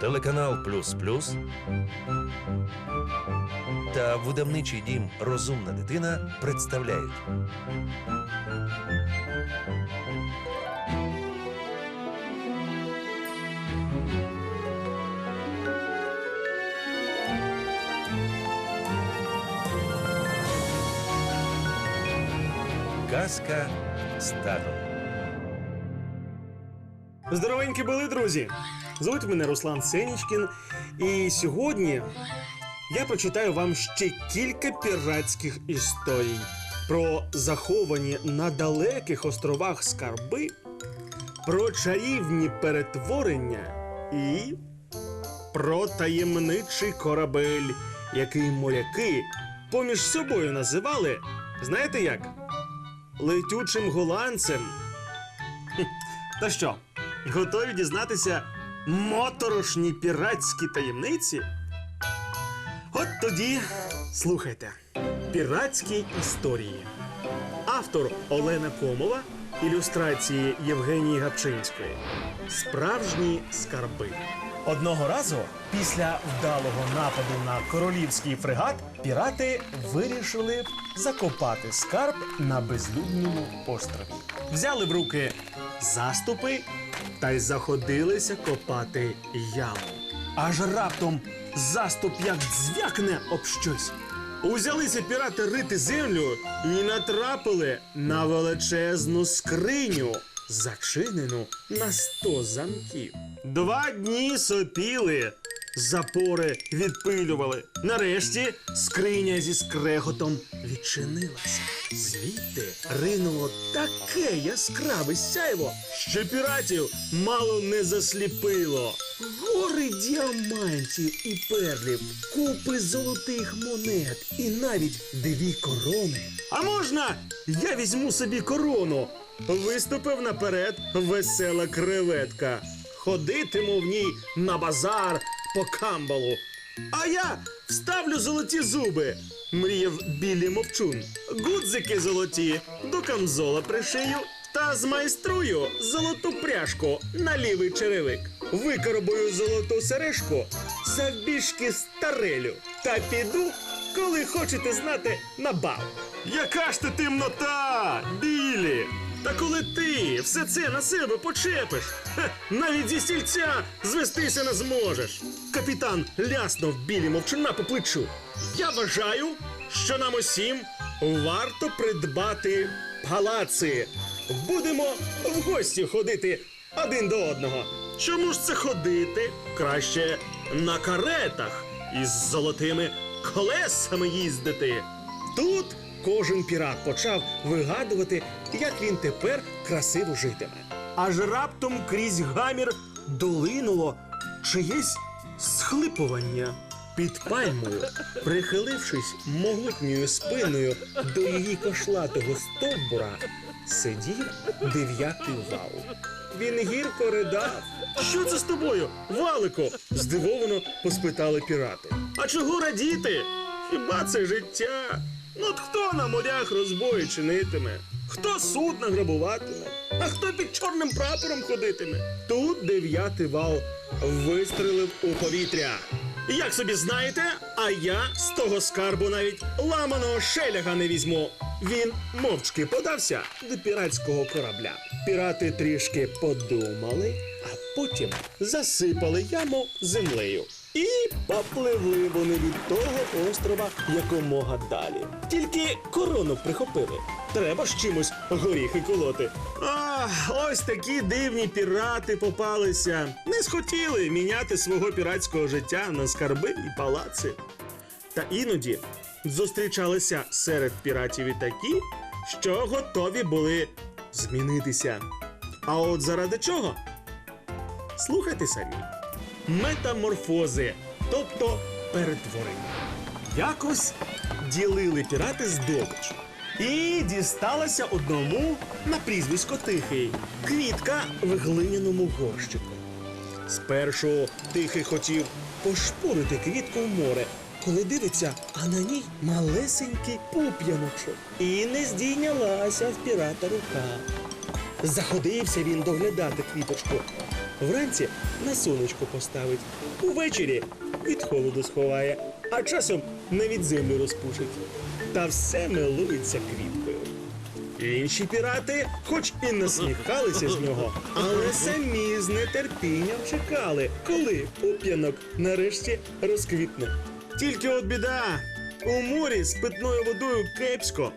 Телеканал Плюс Плюс та видавничий дім Розумна дитина представляють Казка стаду. Здоровенькі були, друзі! Звуть мене Руслан Сенічкін, і сьогодні я прочитаю вам ще кілька піратських історій про заховані на далеких островах скарби, про чарівні перетворення і про таємничий корабель, який моряки поміж собою називали, знаєте як? Летючим голландцем. Та що, готові дізнатися моторошні піратські таємниці? От тоді слухайте. Піратські історії. Автор Олена Комова, ілюстрації Євгенії Гапчинської. Справжні скарби. Одного разу, після вдалого нападу на королівський фрегат, пірати вирішили закопати скарб на безлюдному острові. Взяли в руки заступи та й заходилися копати яму. Аж раптом заступ як дзвякне об щось. Узялися пірати рити землю і натрапили на величезну скриню, зачинену на сто замків. Два дні сопіли, запори відпилювали. Нарешті скриня зі скреготом відчинилася. Звідти ринуло таке яскраве сяйво, що піратів мало не засліпило. Гори діамантів і перлів, купи золотих монет і навіть дві корони. А можна я візьму собі корону? Виступив наперед весела креветка. Ходитиму в ній на базар по камбалу. А я вставлю золоті зуби, мріяв білі мовчун. Гудзики золоті до камзола пришию та змайструю золоту пряжку на лівий черевик. Викоробую золоту сережку завбільшки старелю та піду, коли хочете знати, на бал. Яка ж ти темнота, білі? Та коли ти все це на себе почепиш, хе, навіть зі стільця звестися не зможеш. Капітан ляснув білі мовчуна по плечу. Я вважаю, що нам усім варто придбати палаци. Будемо в гості ходити один до одного. Чому ж це ходити? Краще на каретах із золотими колесами їздити. Тут кожен пірат почав вигадувати, як він тепер красиво житиме. Аж раптом крізь гамір долинуло чиєсь схлипування. Під пальмою, прихилившись могутньою спиною до її кошлатого стовбура, сидів дев'ятий вал. Він гірко ридав. Що це з тобою, валико? здивовано поспитали пірати. А чого радіти? Хіба це життя? Ну от хто на морях розбої чинитиме? Хто суд награбуватиме? А хто під чорним прапором ходитиме? Тут дев'ятий вал вистрелив у повітря. Як собі знаєте, а я з того скарбу навіть ламаного шеляга не візьму. Він мовчки подався до піратського корабля. Пірати трішки подумали, а потім засипали яму землею. І попливли вони від того острова якомога далі. Тільки корону прихопили. Треба ж чимось горіхи колоти. А, ось такі дивні пірати попалися. Не схотіли міняти свого піратського життя на скарби і палаци. Та іноді зустрічалися серед піратів і такі, що готові були змінитися. А от заради чого? Слухайте самі. Метаморфози, тобто перетворення. Якось ділили пірати здобич. І дісталося одному на прізвисько Тихий. Квітка в глиняному горщику. Спершу тихий хотів пошпурити квітку в море, коли дивиться, а на ній малесенький пуп'яночок. І не здійнялася в пірата рука. Заходився він доглядати квіточку. Вранці на сонечко поставить, увечері від холоду сховає, а часом навіть землю розпушить. Та все милується квіткою. Інші пірати, хоч і насміхалися з нього, але самі з нетерпінням чекали, коли пуп'янок нарешті розквітне. Тільки от біда у морі з питною водою кепсько,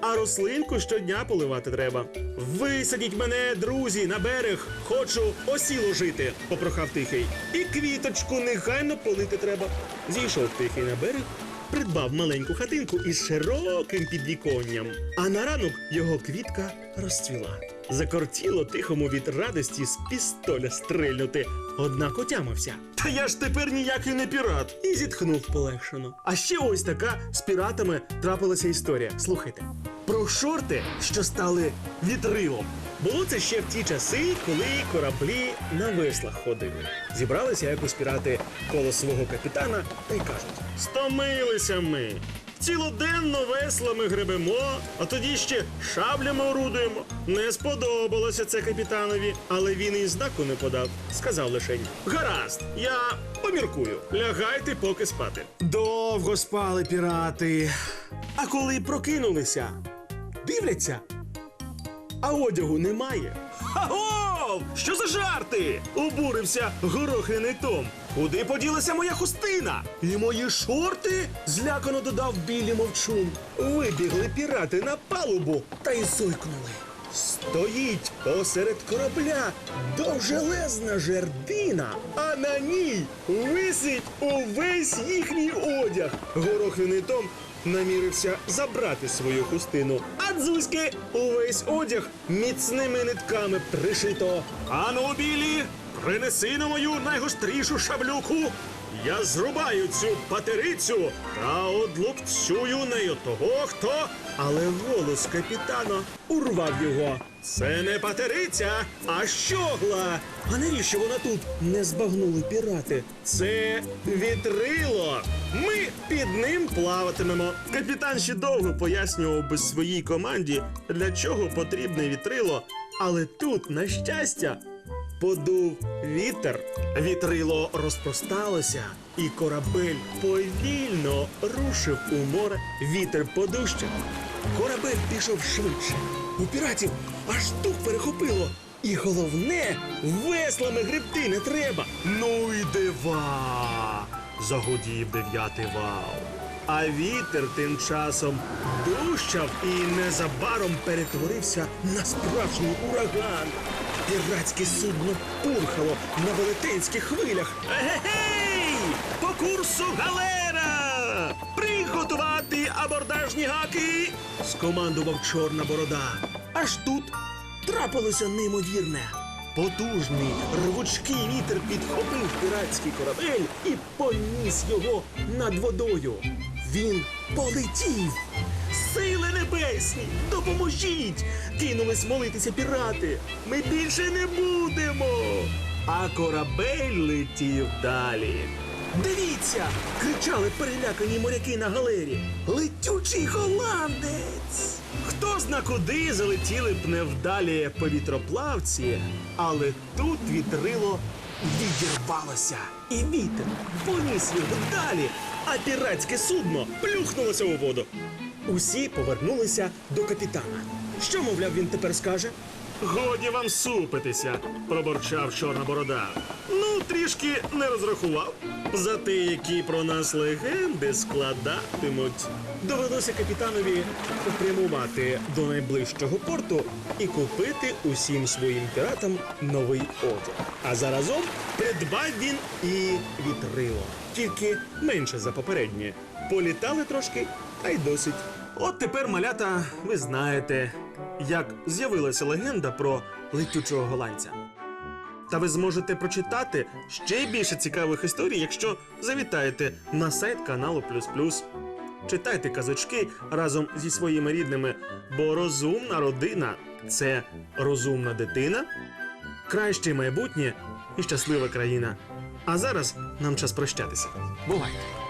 а рослинку щодня поливати треба. Висадіть мене, друзі, на берег, хочу осіло жити, попрохав тихий. І квіточку негайно полити треба. Зійшов тихий на берег, придбав маленьку хатинку із широким підвіконням. А на ранок його квітка розцвіла. Закортіло тихому від радості з пістоля стрельнути, однак отямився. Та я ж тепер ніякий не пірат. І зітхнув полегшено. А ще ось така з піратами трапилася історія. Слухайте. Про шорти, що стали вітрилом. Було це ще в ті часи, коли кораблі на веслах ходили. Зібралися якось пірати коло свого капітана та й кажуть: Стомилися ми. Цілоденно веслами гребемо, а тоді ще шаблями орудуємо. Не сподобалося це капітанові, але він і знаку не подав. Сказав лишень: Гаразд, я поміркую. Лягайте поки спати. Довго спали пірати. А коли прокинулися, дивляться, а одягу немає. Аго! Що за жарти? Обурився горохиний Том. Куди поділася моя хустина? І мої шорти? злякано додав білі мовчун. Вибігли пірати на палубу та й зойкнули. Стоїть посеред корабля довжелезна жердина, а на ній висить увесь їхній одяг. Горохиний Том намірився забрати свою хустину. А дзузьки увесь одяг міцними нитками пришито. Ану, білі, принеси на мою найгострішу шаблюку. Я зрубаю цю патерицю та одлупцюю нею того, хто. Але голос капітана урвав його. Це не патериця, а щогла. А навіщо вона тут? Не збагнули пірати. Це вітрило. Ми під ним плаватимемо. Капітан ще довго пояснював би своїй команді, для чого потрібне вітрило. Але тут, на щастя, подув вітер. Вітрило розпросталося, і корабель повільно рушив у море. Вітер подущав. Корабель пішов швидше. У піратів аж дух перехопило. І головне, веслами гребти не треба. Ну і дива! загудів дев'ятий вал. А вітер тим часом дущав і незабаром перетворився на справжній ураган. Піратське судно пурхало на велетенських хвилях. Егегей! По курсу галера! Приготувати абордажні гаки! скомандував чорна борода. Аж тут трапилося неймовірне. Потужний рвучкий вітер підхопив піратський корабель і поніс його над водою. Він полетів. Сили небесні, допоможіть! Кинулись молитися пірати. Ми більше не будемо. А корабель летів далі. Дивіться! кричали перелякані моряки на галері. Летючий голландець! Хто зна куди залетіли б невдалі повітроплавці, але тут вітрило відірвалося, і вітер поніс його далі, а піратське судно плюхнулося у воду. Усі повернулися до капітана. Що, мовляв, він тепер скаже? Годі вам супитися, проборчав чорна борода. Ну, трішки не розрахував. За те, які про нас легенди складатимуть. Довелося капітанові попрямувати до найближчого порту і купити усім своїм піратам новий одяг. А заразом придбав він і вітрило. Тільки менше за попереднє. Політали трошки, та й досить. От тепер, малята, ви знаєте, як з'явилася легенда про летючого голландця. Та ви зможете прочитати ще більше цікавих історій, якщо завітаєте на сайт каналу Плюс Плюс. Читайте казочки разом зі своїми рідними, бо розумна родина це розумна дитина, краще майбутнє і щаслива країна. А зараз нам час прощатися. Бувайте!